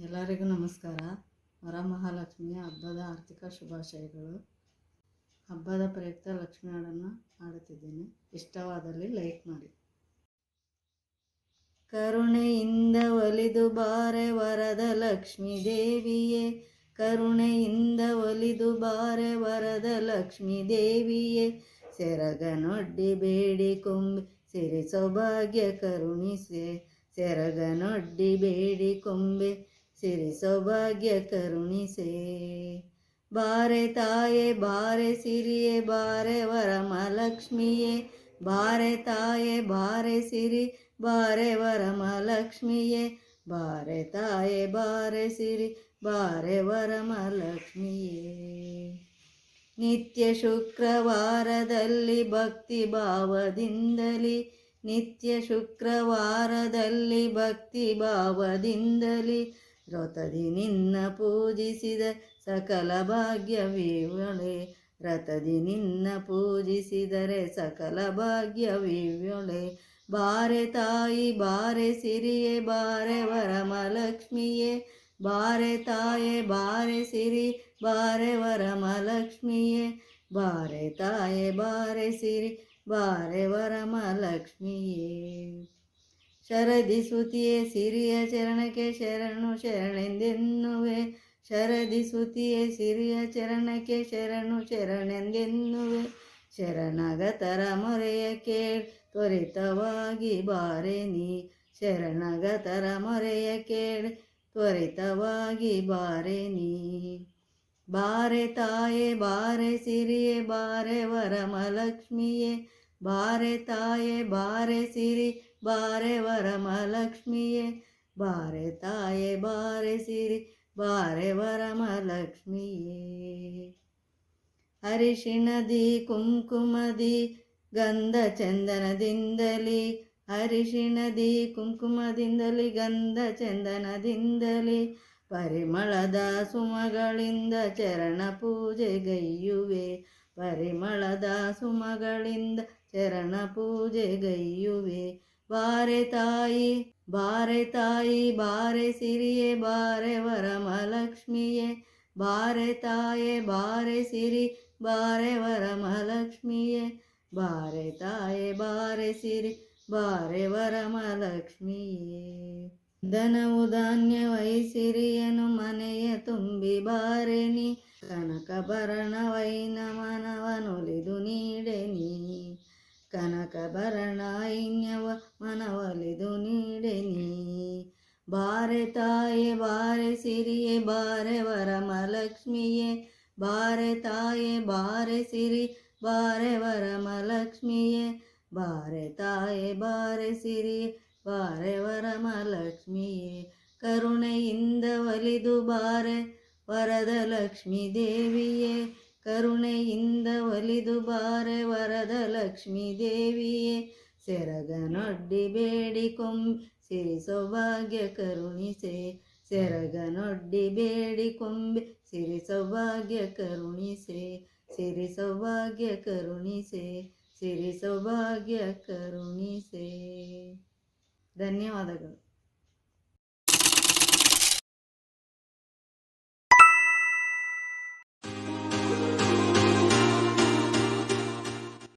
ಎಲ್ಲರಿಗೂ ನಮಸ್ಕಾರ. ವರಮಹಾಲಕ್ಷ್ಮಿಯ ಹಬ್ಬದ ಆರ್ಥಿಕ ಶುಭಾಶಯಗಳು. ಹಬ್ಬದ ಪ್ರಯುಕ್ತ ಲಕ್ಷ್ಮಿ ಹಾಡನ್ನು ಹಾಡುತ್ತಿದ್ದೇನೆ. ಇಷ್ಟವಾದಲ್ಲಿ ಲೈಕ್ ಮಾಡಿ. ಕರುಣೆಯಿಂದ ಒಲಿದು ಬಾರೆ ವರದ ಲಕ್ಷ್ಮೀ ದೇವಿಯೇ. ಕರುಣೆಯಿಂದ ಒಲಿದು ಬಾರೆ ವರದ ಲಕ್ಷ್ಮೀ ದೇವಿಯೇ. ಸೆರಗನೊಡ್ಡಿ ಬೇಡಿ ಕೊಂಬೆ ಸಿರಿ ಸೌಭಾಗ್ಯ ಕರುಣಿಸೆ. ಸೆರಗನೊಡ್ಡಿ ಬೇಡಿ ಕೊಂಬೆ ಸಿರಿ ಸೌಭಾಗ್ಯ ಕರುಣಿಸೆ. ಬಾರೆ ತಾಯೆ, ಬಾರೆ ಸಿರಿಯೇ, ಬಾರೆ ವರಮಲಕ್ಷ್ಮಿಯೇ ಬಾರೆ ತಾಯೆ, ಬಾರೆ ಸಿರಿ, ಬಾರೆ ವರಮಲಕ್ಷ್ಮಿಯೇ ಬಾರೆ ತಾಯೆ, ಬಾರೆ ಸಿರಿ, ಬಾರೆ ವರಮಲಕ್ಷ್ಮಿಯೇ ನಿತ್ಯ ಶುಕ್ರವಾರದಲ್ಲಿ ಭಕ್ತಿ ಭಾವದಿಂದಲಿ. ನಿತ್ಯ ಶುಕ್ರವಾರದಲ್ಲಿ ಭಕ್ತಿ ಭಾವದಿಂದಲಿ. ರಥದಿ ನಿನ್ನ ಪೂಜಿಸಿದ ಸಕಲ ಭಾಗ್ಯವಿವಳೆ ರಥದಿ ನಿನ್ನ ಪೂಜಿಸಿದರೆ ಸಕಲ ಭಾಗ್ಯವಿವಳೆ ಬಾರೆ ತಾಯಿ, ಬಾರೆ ಸಿರಿಯೇ, ಬಾರೆ ವರಮಲಕ್ಷ್ಮಿಯೇ ಬಾರೆ ತಾಯೆ, ಬಾರೆ ಸಿರಿ, ಬಾರೆ ವರಮಲಕ್ಷ್ಮಿಯೇ ಬಾರೆ ತಾಯೆ, ಬಾರೆ ಸಿರಿ, ಬಾರೆ ವರಮಲಕ್ಷ್ಮಿಯೇ ಶರದಿ ಸುತಿಯೇ ಸಿರಿಯ ಚರಣಕ್ಕೆ ಶರಣು ಶರಣೆಂದೆನ್ನುವೆ. ಶರದಿ ಸುತಿಯೇ ಸಿರಿಯ ಚರಣಕ್ಕೆ ಶರಣು ಶರಣೆಂದೆನ್ನುವೆ. ಶರಣಗತರ ಮೊರೆಯ ಕೇಳ್ ತ್ವರಿತವಾಗಿ ಬಾರೆ ನೀ. ಶರಣಗತರ ಮೊರೆಯ ಕೇಳ್ ತ್ವರಿತವಾಗಿ ಬಾರೆ ನೀ. ಬಾರೆ ತಾಯೆ, ಬಾರೆ ಸಿರಿಯೇ, ಬಾರೆ ವರಮಲಕ್ಷ್ಮಿಯೇ ಬಾರೆ ತಾಯೆ, ಬಾರೆ ಸಿರಿ ಬಾರೆ ವರಮಲಕ್ಷ್ಮಿಯೇ ಬಾರೆ ತಾಯೆ, ಬಾರೆ ಸಿರಿ, ಬಾರೆ ವರಮಲಕ್ಷ್ಮಿಯೇ ಅರಿಶಿಣದಿ, ಕುಂಕುಮದಿ ಗಂಧ ಚಂದನದಿಂದಲಿ ಅರಿಶಿಣದಿ, ಕುಂಕುಮದಿಂದಲಿ ಗಂಧ ಚಂದನದಿಂದಲಿ ಪರಿಮಳದ ಸುಮಗಳಿಂದ ಚರಣ ಪೂಜೆಗೈಯುವೆ ಪರಿಮಳದ ಸುಮಗಳಿಂದ ಚರಣ ಪೂಜೆಗೈಯುವೆ ಬಾರೆ ತಾಯಿ ಬಾರೆ ತಾಯಿ, ಬಾರೆ ಸಿರಿಯೆ, ಬಾರೆ ವರಮಲಕ್ಷ್ಮಿಯೇ ಬಾರೆ ತಾಯೆ, ಬಾರೆ ಸಿರಿ, ಬಾರೆ ವರಮಲಕ್ಷ್ಮಿಯೇ ಬಾರೆ ತಾಯೆ, ಬಾರೆ ಸಿರಿ, ಬಾರೆ ವರಮಲಕ್ಷ್ಮಿಯೇ ಧನವು ಧಾನ್ಯವೈ ಸಿರಿಯನು ಮನೆಯ ತುಂಬಿ ಬಾರೆನಿ ಕನಕಭರಣವೈನ ಮನವನೊಲಿದು ನೀಡೆನಿ ಕನಕಭರಣ ಐನ್ಯವ ಮನವಲಿದು ನೀಡೆನಿ ಬಾರೆ ತಾಯೆ ಬಾರೆ ಸಿರಿಯೇ ಬಾರೆ ವರಮಲಕ್ಷ್ಮಿಯೇ ಬಾರೆ ತಾಯೆ ಬಾರೆ ಸಿರಿ ಬಾರೆ ವರಮಲಕ್ಷ್ಮಿಯೇ ಬಾರೆ ತಾಯೆ ಬಾರೆ ಸಿರಿ ಬಾರೆ ವರಮಲಕ್ಷ್ಮಿಯೇ ಕರುಣೆಯಿಂದ ಒಲಿದು ಬಾರೆ ವರದ ಲಕ್ಷ್ಮೀ ದೇವಿಯೇ ಕರುಣೆಯಿಂದ ಒಲಿದು ಬಾರೆ ವರದ ಲಕ್ಷ್ಮೀ ದೇವಿಯೇ ಸೆರಗನೊಡ್ಡಿ ಬೇಡಿ ಕೊಂಬೆ ಸಿರಿ ಸೌಭಾಗ್ಯ ಕರುಣಿಸೆ, ಸೆರಗನೊಡ್ಡಿ ಬೇಡಿ ಕೊಂಬೆ ಸಿರಿ ಸೌಭಾಗ್ಯ ಕರುಣಿಸೆ, ಸಿರಿ ಸೌಭಾಗ್ಯ ಕರುಣಿಸೆ, ಸಿರಿ ಸೌಭಾಗ್ಯ ಕರುಣಿಸೆ. ಧನ್ಯವಾದಗಳು.